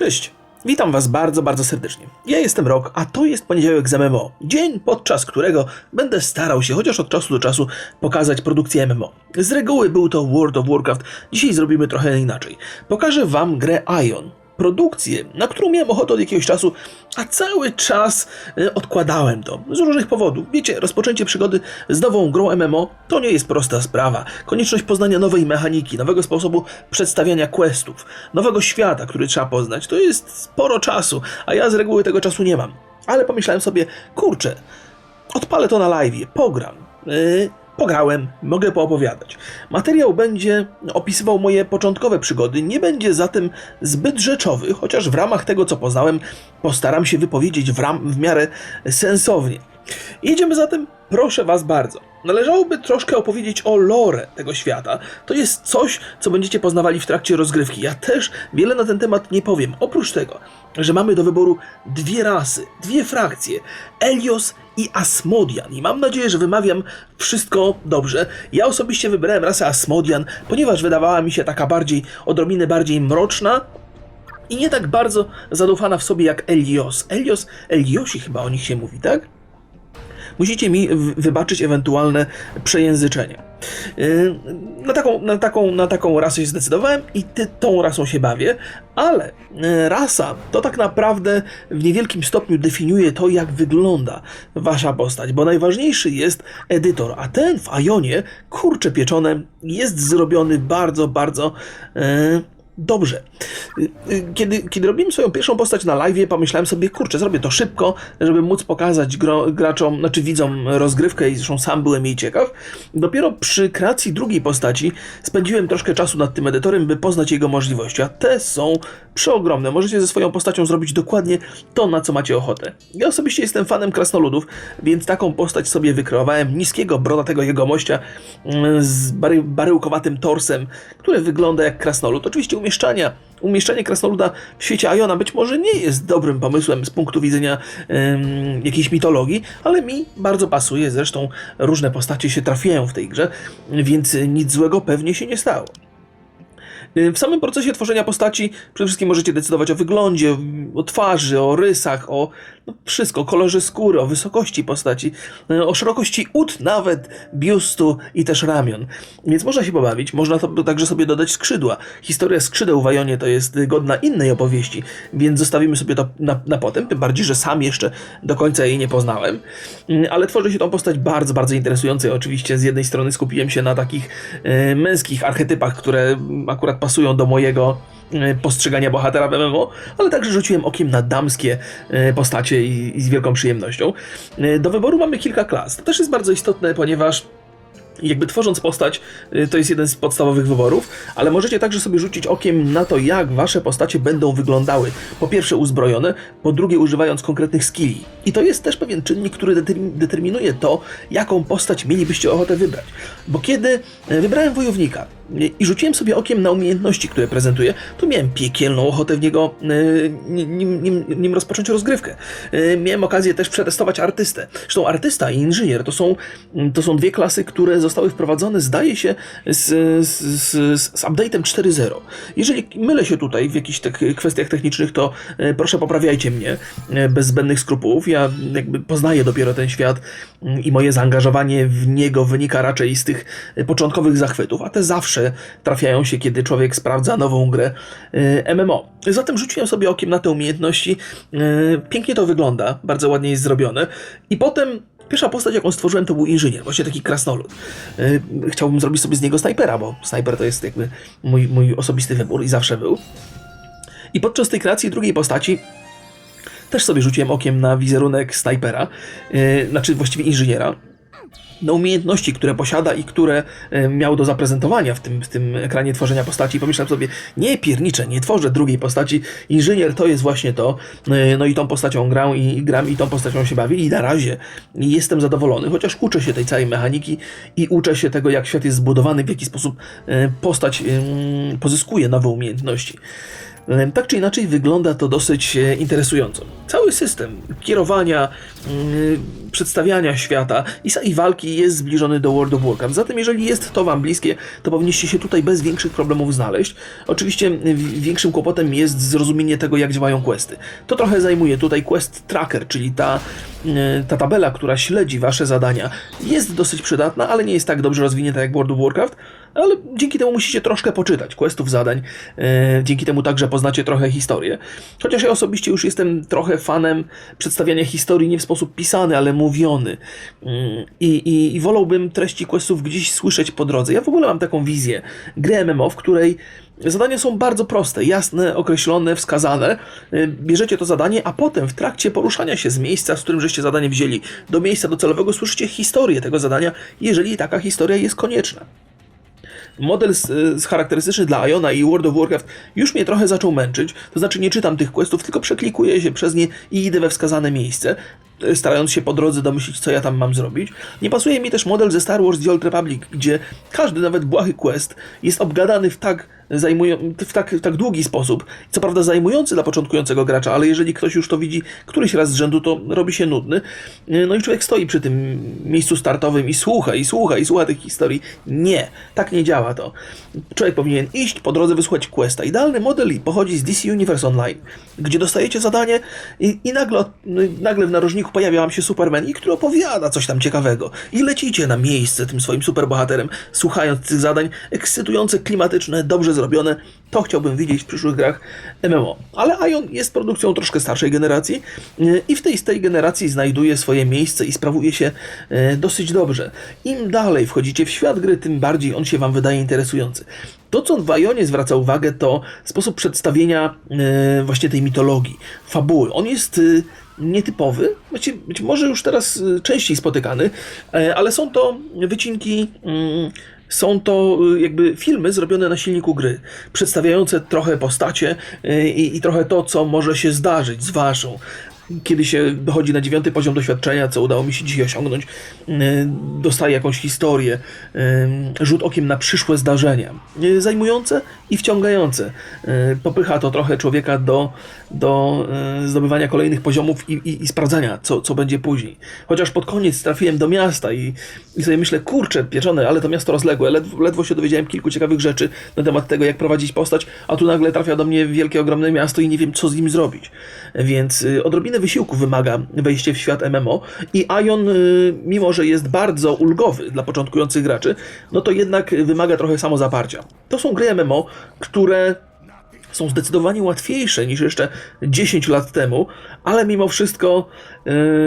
Cześć, witam Was bardzo, bardzo serdecznie. Ja jestem Rok, a to jest poniedziałek z MMO. Dzień, podczas którego będę starał się chociaż od czasu do czasu pokazać produkcję MMO. Z reguły był to World of Warcraft, dzisiaj zrobimy trochę inaczej. Pokażę Wam grę Ion. Produkcję, na którą miałem ochotę od jakiegoś czasu, a cały czas e, odkładałem to z różnych powodów. Wiecie, rozpoczęcie przygody z nową grą MMO to nie jest prosta sprawa. Konieczność poznania nowej mechaniki, nowego sposobu przedstawiania questów, nowego świata, który trzeba poznać, to jest sporo czasu, a ja z reguły tego czasu nie mam. Ale pomyślałem sobie, kurczę, odpalę to na live, pogram. Yy, pograłem, mogę poopowiadać. Materiał będzie opisywał moje początkowe przygody, nie będzie zatem zbyt rzeczowy, chociaż w ramach tego, co poznałem, postaram się wypowiedzieć w, ram, w miarę sensownie. Jedziemy zatem, proszę Was bardzo. Należałoby troszkę opowiedzieć o lore tego świata. To jest coś, co będziecie poznawali w trakcie rozgrywki. Ja też wiele na ten temat nie powiem. Oprócz tego, że mamy do wyboru dwie rasy, dwie frakcje: Elios i Asmodian. I mam nadzieję, że wymawiam wszystko dobrze. Ja osobiście wybrałem rasę Asmodian, ponieważ wydawała mi się taka bardziej, odrobinę bardziej mroczna, i nie tak bardzo zadufana w sobie jak Elios. Elios, Eliosi chyba o nich się mówi, tak? Musicie mi wybaczyć ewentualne przejęzyczenie. Yy, Na taką, na, taką, na taką rasę się zdecydowałem i ty, tą rasą się bawię, ale yy, rasa to tak naprawdę w niewielkim stopniu definiuje to, jak wygląda wasza postać, bo najważniejszy jest edytor, a ten w Ionie, kurcze pieczone, jest zrobiony bardzo, bardzo yy, dobrze. Y, y, Kiedy, kiedy robiłem swoją pierwszą postać na live, pomyślałem sobie, kurczę, zrobię to szybko, żeby móc pokazać gro, graczom, znaczy widzom rozgrywkę i zresztą sam byłem jej ciekaw. Dopiero przy kreacji drugiej postaci spędziłem troszkę czasu nad tym edytorem, by poznać jego możliwości, a te są przeogromne. Możecie ze swoją postacią zrobić dokładnie to, na co macie ochotę. Ja osobiście jestem fanem krasnoludów, więc taką postać sobie wykreowałem, niskiego, brodatego jegomościa mm, z bary, baryłkowatym torsem, który wygląda jak krasnolud. Oczywiście umieszczania umieszczenie krasnoluda w świecie Iona być może nie jest dobrym pomysłem z punktu widzenia em, jakiejś mitologii, ale mi bardzo pasuje, zresztą różne postacie się trafiają w tej grze, więc nic złego pewnie się nie stało. Y, W samym procesie tworzenia postaci przede wszystkim możecie decydować o wyglądzie, o twarzy, o rysach, o no, wszystko, kolorze skóry, o wysokości postaci, y, o szerokości ud nawet, biustu i też ramion. Więc można się pobawić, można także sobie dodać skrzydła. Historia skrzydeł w Ionie to jest godna innej opowieści, więc zostawimy sobie to na, na potem, tym bardziej, że sam jeszcze do końca jej nie poznałem. Y, Ale tworzy się tą postać bardzo, bardzo interesująco. i Oczywiście z jednej strony skupiłem się na takich męskich archetypach, które akurat pasują do mojego e, postrzegania bohatera w MMO, ale także rzuciłem okiem na damskie e, postacie i, i z wielką przyjemnością. E, Do wyboru mamy kilka klas. To też jest bardzo istotne, ponieważ jakby tworząc postać, to jest jeden z podstawowych wyborów, ale możecie także sobie rzucić okiem na to, jak wasze postacie będą wyglądały. Po pierwsze uzbrojone, po drugie używając konkretnych skilli. I to jest też pewien czynnik, który determin- determinuje to, jaką postać mielibyście ochotę wybrać. Bo kiedy wybrałem wojownika i rzuciłem sobie okiem na umiejętności, które prezentuje, to miałem piekielną ochotę w niego, y, nim, nim, nim rozpocząć rozgrywkę. Y, Miałem okazję też przetestować artystę. Zresztą artysta i inżynier to są, to są dwie klasy, które zostały wprowadzone, zdaje się, z, z, z, z update'em 4.0. Jeżeli mylę się tutaj w jakichś tak kwestiach technicznych, to e, proszę poprawiajcie mnie e, bez zbędnych skrupułów. Ja jakby poznaję dopiero ten świat mm, i moje zaangażowanie w niego wynika raczej z tych e, początkowych zachwytów, a te zawsze trafiają się, kiedy człowiek sprawdza nową grę e, MMO. Zatem rzuciłem sobie okiem na te umiejętności. E, Pięknie to wygląda, bardzo ładnie jest zrobione. I potem Pierwsza postać, jaką stworzyłem, to był inżynier, właśnie taki krasnolud. Yy, chciałbym zrobić sobie z niego snajpera, bo snajper to jest jakby mój, mój osobisty wybór i zawsze był. I podczas tej kreacji drugiej postaci też sobie rzuciłem okiem na wizerunek snajpera, znaczy właściwie inżyniera, na umiejętności, które posiada i które e, miał do zaprezentowania w tym, w tym ekranie tworzenia postaci. Pomyślałem sobie, nie pierniczę, nie tworzę drugiej postaci. Inżynier to jest właśnie to. E, No i tą postacią gram i, gram i tą postacią się bawię i na razie jestem zadowolony, chociaż uczę się tej całej mechaniki i uczę się tego, jak świat jest zbudowany, w jaki sposób e, postać pozyskuje nowe umiejętności. Tak czy inaczej wygląda to dosyć e, interesująco. Cały system kierowania, mm, przedstawiania świata i walki jest zbliżony do World of Warcraft. Zatem jeżeli jest to wam bliskie, to powinniście się tutaj bez większych problemów znaleźć. Oczywiście większym kłopotem jest zrozumienie tego, jak działają questy. To trochę zajmuje tutaj quest tracker, czyli ta, e, ta tabela, która śledzi wasze zadania. Jest dosyć przydatna, ale nie jest tak dobrze rozwinięta jak World of Warcraft, ale dzięki temu musicie troszkę poczytać questów, zadań. E, dzięki temu także poznacie trochę historię. Chociaż ja osobiście już jestem trochę fanem przedstawiania historii nie w sposób pisany, ale mówiony. Mm, I, i, i wolałbym treści questów gdzieś słyszeć po drodze. Ja w ogóle mam taką wizję gry MMO, w której Zadania są bardzo proste, jasne, określone, wskazane. Y, Bierzecie to zadanie, a potem w trakcie poruszania się z miejsca, z którym żeście zadanie wzięli, do miejsca docelowego słyszycie historię tego zadania, jeżeli taka historia jest konieczna. Model s- s- charakterystyczny dla Iona i World of Warcraft już mnie trochę zaczął męczyć, to znaczy nie czytam tych questów, tylko przeklikuję się przez nie i idę we wskazane miejsce, e, starając się po drodze domyślić, co ja tam mam zrobić. Nie pasuje mi też model ze Star Wars The Old Republic, gdzie każdy, nawet błahy quest jest obgadany w tak, zajmują, w tak, w tak długi sposób, co prawda zajmujący dla początkującego gracza, ale jeżeli ktoś już to widzi któryś raz z rzędu, to robi się nudny. No i człowiek stoi przy tym miejscu startowym i słucha, i słucha, i słucha tych historii. Nie, tak nie działa to. Człowiek powinien iść, po drodze wysłuchać questa. Idealny model pochodzi z DC Universe Online, gdzie dostajecie zadanie i, i nagle, od- nagle w narożniku pojawia wam się Superman, i który opowiada coś tam ciekawego. I lecicie na miejsce tym swoim superbohaterem, słuchając tych zadań, ekscytujące, klimatyczne, dobrze zrobione. To chciałbym widzieć w przyszłych grach MMO. Ale Ion jest produkcją troszkę starszej generacji yy, i w tej, z tej generacji znajduje swoje miejsce i sprawuje się yy, dosyć dobrze. Im dalej wchodzicie w świat gry, tym bardziej on się wam wydaje interesujący. To, co w Ionie zwraca uwagę, to sposób przedstawienia yy, właśnie tej mitologii, fabuły. On jest nietypowy, być, być może już teraz y, częściej spotykany, ale są to wycinki. Są to y, jakby filmy zrobione na silniku gry, przedstawiające trochę postacie y, i, i trochę to, co może się zdarzyć z waszą. Kiedy się dochodzi na dziewiąty poziom doświadczenia, co udało mi się dzisiaj osiągnąć, y, dostaje jakąś historię, y, rzut okiem na przyszłe zdarzenia. Y, Zajmujące i wciągające. Popycha to trochę człowieka do, do zdobywania kolejnych poziomów i, i, i sprawdzania, co, co będzie później. Chociaż pod koniec trafiłem do miasta i, i sobie myślę, kurczę, pieczone, ale to miasto rozległe. Ledwo, ledwo się dowiedziałem kilku ciekawych rzeczy na temat tego, jak prowadzić postać, a tu nagle trafia do mnie wielkie, ogromne miasto i nie wiem, co z nim zrobić. Więc y, wysiłku wymaga wejście w świat MMO i Ion, y, mimo że jest bardzo ulgowy dla początkujących graczy, no to jednak wymaga trochę samozaparcia. To są gry MMO, które są zdecydowanie łatwiejsze niż jeszcze 10 lat temu, ale mimo wszystko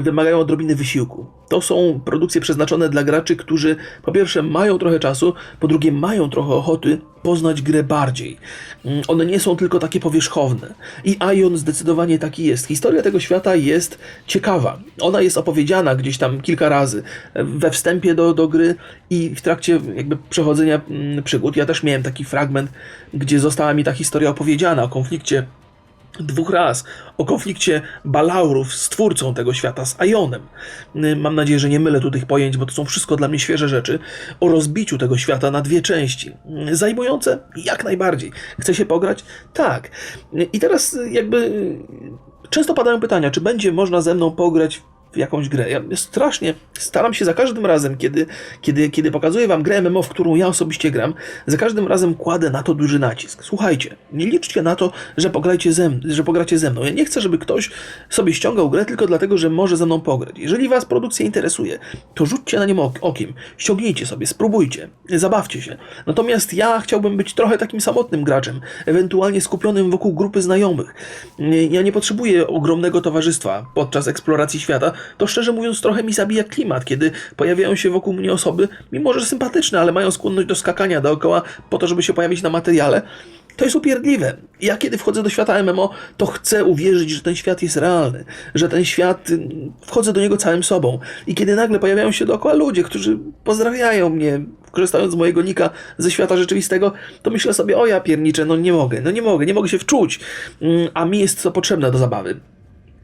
wymagają odrobiny wysiłku. To są produkcje przeznaczone dla graczy, którzy po pierwsze mają trochę czasu, po drugie mają trochę ochoty poznać grę bardziej. Mm, One nie są tylko takie powierzchowne. I Ion zdecydowanie taki jest. Historia tego świata jest ciekawa. Ona jest opowiedziana gdzieś tam kilka razy we wstępie do, do gry i w trakcie jakby przechodzenia mm, przygód. Ja też miałem taki fragment, gdzie została mi ta historia opowiedziana o konflikcie dwóch raz o konflikcie Balaurów z twórcą tego świata, z Ionem. Y, Mam nadzieję, że nie mylę tu tych pojęć, bo to są wszystko dla mnie świeże rzeczy. O rozbiciu tego świata na dwie części. Y, Zajmujące? Jak najbardziej. Chce się pograć? Tak. Y, I teraz jakby często padają pytania, czy będzie można ze mną pograć jakąś grę. Ja strasznie staram się za każdym razem, kiedy, kiedy, kiedy pokazuję wam grę MMO, w którą ja osobiście gram, za każdym razem kładę na to duży nacisk. Słuchajcie, nie liczcie na to, że, pograjcie ze, że pogracie ze mną. Ja nie chcę, żeby ktoś sobie ściągał grę tylko dlatego, że może ze mną pograć. Jeżeli was produkcja interesuje, to rzućcie na nią ok- okiem, ściągnijcie sobie, spróbujcie, zabawcie się. Natomiast ja chciałbym być trochę takim samotnym graczem, ewentualnie skupionym wokół grupy znajomych. Ja nie potrzebuję ogromnego towarzystwa podczas eksploracji świata. To szczerze mówiąc trochę mi zabija klimat, kiedy pojawiają się wokół mnie osoby, mimo że sympatyczne, ale mają skłonność do skakania dookoła po to, żeby się pojawić na materiale. To jest upierdliwe. Ja kiedy wchodzę do świata MMO, to chcę uwierzyć, że ten świat jest realny, że ten świat, y, wchodzę do niego całym sobą. I kiedy nagle pojawiają się dookoła ludzie, którzy pozdrawiają mnie, korzystając z mojego nika ze świata rzeczywistego, to myślę sobie, o ja pierniczę, no nie mogę, no nie mogę, nie mogę się wczuć. Mm, A mi jest to potrzebne do zabawy.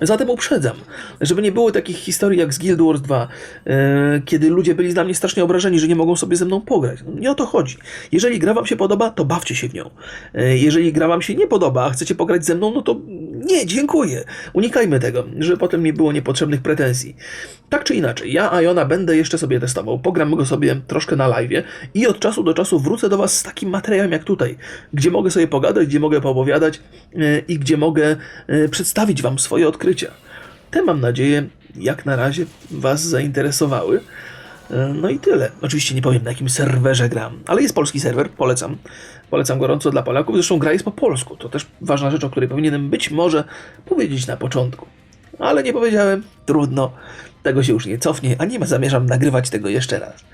Zatem uprzedzam, żeby nie było takich historii jak z Guild Wars 2, e, kiedy ludzie byli na mnie strasznie obrażeni, że nie mogą sobie ze mną pograć. Nie o to chodzi. Jeżeli gra wam się podoba, to bawcie się w nią. E, jeżeli gra wam się nie podoba, a chcecie pograć ze mną, no to nie, dziękuję. Unikajmy tego, żeby potem nie było niepotrzebnych pretensji. Tak czy inaczej, ja Iona będę jeszcze sobie testował, pogram go sobie troszkę na live i od czasu do czasu wrócę do was z takim materiałem jak tutaj, gdzie mogę sobie pogadać, gdzie mogę poopowiadać e, i gdzie mogę e, przedstawić wam swoje odkrycia. Te mam nadzieję, jak na razie was zainteresowały. E, No i tyle. Oczywiście nie powiem na jakim serwerze gram, ale jest polski serwer, polecam. Polecam gorąco dla Polaków. Zresztą gra jest po polsku. To też ważna rzecz, o której powinienem być może powiedzieć na początku. Ale nie powiedziałem, trudno. Tego się już nie cofnie, a nie zamierzam nagrywać tego jeszcze raz.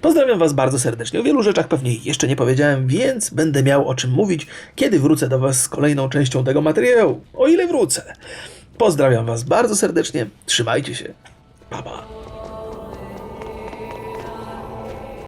Pozdrawiam Was bardzo serdecznie. O wielu rzeczach pewnie jeszcze nie powiedziałem, więc będę miał o czym mówić, kiedy wrócę do Was z kolejną częścią tego materiału. O ile wrócę. Pozdrawiam Was bardzo serdecznie. Trzymajcie się. Pa, pa.